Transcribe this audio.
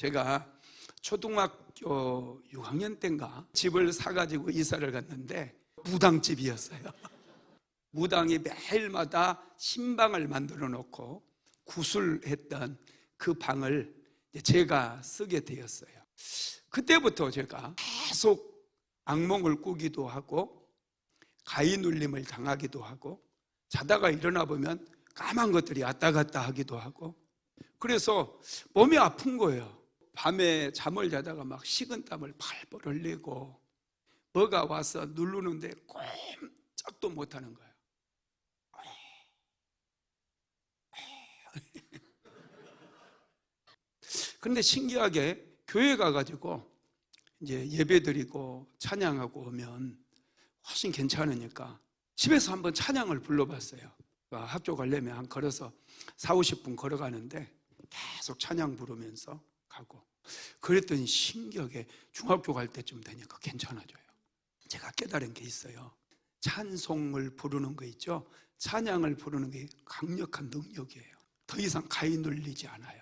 제가 초등학교 6학년 때인가 집을 사가지고 이사를 갔는데 무당집이었어요. 무당이 매일마다 신방을 만들어 놓고 구슬했던 그 방을 제가 쓰게 되었어요. 그때부터 제가 계속 악몽을 꾸기도 하고 가위 눌림을 당하기도 하고 자다가 일어나 보면 까만 것들이 왔다 갔다 하기도 하고 그래서 몸이 아픈 거예요. 밤에 잠을 자다가 막 식은땀을 팔벌 흘리고 뭐가 와서 누르는데 꼼짝도 못 하는 거예요. 그런데 신기하게 교회 가가지고 이제 예배 드리고 찬양하고 오면 훨씬 괜찮으니까 집에서 한번 찬양을 불러봤어요. 그러니까 학교 가려면 한 걸어서 4, 50분 걸어가는데 계속 찬양 부르면서 가고 그랬더니 신기하게 중학교 갈 때쯤 되니까 괜찮아져요. 제가 깨달은 게 있어요. 찬송을 부르는 거 있죠? 찬양을 부르는 게 강력한 능력이에요. 더 이상 가위 눌리지 않아요.